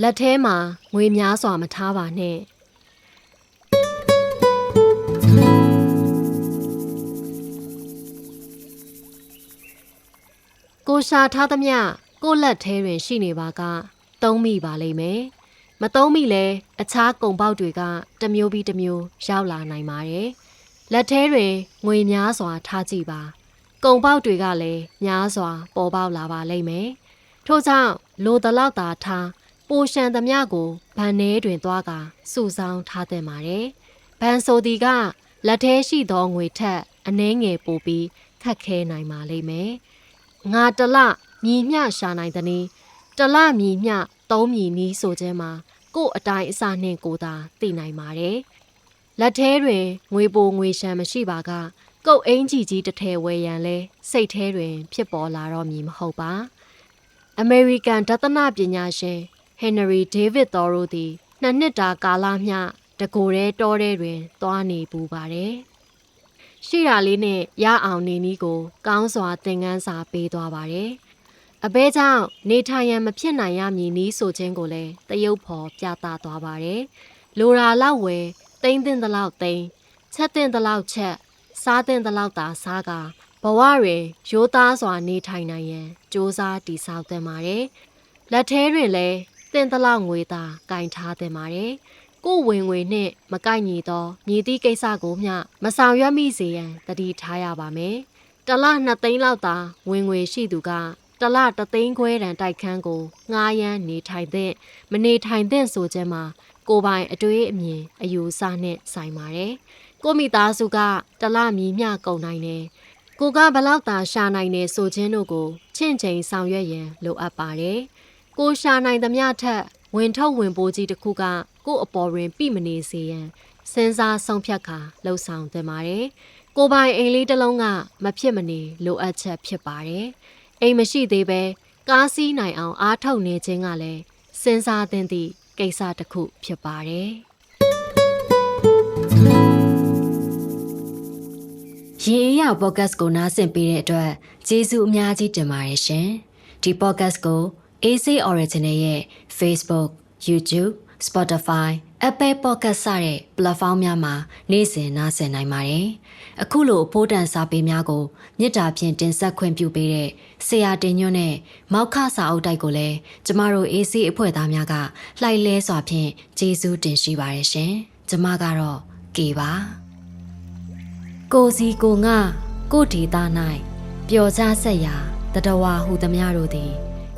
လက်ထဲမှာငွေများစွာမထားပါနဲ့ကိုရှာထားသမျှကိုလက်ထဲတွင်ရှိနေပါက သုံးမိပါလိမ့်မယ်မသုံးမိလဲအခြားကုံပေါက်တွေကတစ်မျိုးပြီးတစ်မျိုးရောက်လာနိုင်ပါတယ်လက်ထဲတွင်ငွေများစွာထားကြည့်ပါကုံပေါက်တွေကလည်းများစွာပေါ်ပေါက်လာပါလိမ့်မယ်။ထို့ကြောင့်လိုတလောက်သာထား ပိုရှန်သမျှကိုဗန်ထဲတွင်သွားကာစုဆောင်းထားသင့်ပါတယ်။ဗန်ဆိုဒီကလက်ထဲရှိသောငွေထက်အနှဲငယ်ပိုပြီးခက်ခဲနိုင်ပါလိမ့်မယ်။ငါတလမြည်မျှရှာနိုင်သည်နီတလမြည်မျှသုံးမြည်နီးဆိုခြင်းမှာကို့အတိုင်းအစနှင့်ကိုသာသိနိုင်ပါတယ်။လက်ထဲတွင်ငွေပိုငွေရှမ်းမရှိပါကကုတ်အင်းကြီးကြီးတစ်ထည်ဝယ်ရန်လဲစိတ်ထဲတွင် ဖြစ်ပေါ်လာတော့မည်မဟုတ်ပါအမေရိကန်ဒသနပညာရှင် ဟန်နရီဒေးဗစ်သောတို့သည်နှစ်နှစ်တာကာလမျှတကိုယ်ရဲတောထဲတွင်သွားနေပူပါတယ်ရှိတာလေးနဲ့ရအောင်နေနည်းကို ကောင်းစွာသင်ခန်းစာပေးသွားပါတယ်အဘဲကြောင့်နေထိုင်ရန်မဖြစ်နိုင်ရမည်နီးဆိုခြင်းကိုလည်းတရုပ်ဖော်ပြသသွားပါတယ်လိုရာလောက်ဝယ်တိမ့်တင်သလောက်တိမ့်ချက်တင်သလောက်ချက်စားတင်သလောက်သာစားကာဘဝတွင်ရိုးသားစွာနေထိုင်နိုင်ရန်စ조사တည်ဆောက်သင့်ပါတယ်လက်ထဲတွင်လည်း တင်သလောက်ငွေသာကင်ထားသင့်ပါတယ်ကိုယ်ဝင်ငွေနှင့်မကိုက်ညီသောမြည်သည့်ကိစ္စကိုမျှမဆောင်ရွက်မိစေရန်တတိထားရပါမယ်တလနှစ်သိန်းလောက်သာဝင်ငွေရှိသူကတလတသိန်းခွဲတန်တိုက်ခန်းကိုငှားရမ်းနေထိုင်တဲ့မနေထိုင်တဲ့ဆိုခြင်းမှာကိုယ်ပိုင်အတွေးအမြင်အယူအဆနဲ့ဆိုင်ပါတယ်။ကိုမိသားစုကတလမြည်မျှကုန်နိုင်တယ်။ကိုကဘလောက်သာရှာနိုင်နေဆိုခြင်းတို့ကိုချင့်ချိန်ဆောင်ရွက်ရန်လိုအပ်ပါတယ်။ ကိုရှာနိုင်သမျှထက်ဝင်ထုတ်ဝင်ပိုးကြီးတစ်ခုကကို့အပေါ်တွင်ပြိမနေစေရန်စဉ်းစားဆုံးဖြတ်ခါလှုပ်ဆောင်သင့်ပါတယ်။ကိုပိုင်အိမ်လေးတစ်လုံးကမဖြစ်မနေလိုအပ်ချက်ဖြစ်ပါတယ်။အိမ်မရှိသေးပဲကားစီးနိုင်အောင်အားထုတ်နေခြင်းကလည်းစဉ်းစားသင့်သည့်ကိစ္စတစ်ခုဖြစ်ပါတယ်။ရေအေးရပေါ့ကတ်ကိုနားဆင်ပေးတဲ့အတွက်ကျေးဇူးအများကြီးတင်ပါတယ်ရှင်။ဒီပေါ့ကတ်ကို AC Original ရဲ့ Facebook, YouTube, Spotify, Apple Podcast စတဲ့ platform များမှာနေ့စဉ်နားဆင်နိုင်ပါတယ်။အခုလိုအဖို့တန်စာပေများကိုမြစ်တာဖြင့်တင်ဆက်ခွင့်ပြုပေးတဲ့ဆရာတင်ညွန့်နဲ့မောက်ခစာအုပ်တိုက်ကိုလည်းကျမတို့ AC အဖွဲ့သားများကလှိုက်လဲစွာဖြင့်ကျေးဇူးတင်ရှိပါတယ်ရှင်။ကျမကတော့ကေပါ။ကိုစီကိုငါကိုဒေတာ၌ပျော်ကြဆက်ရာတတဝါဟူသမျှတို့သည်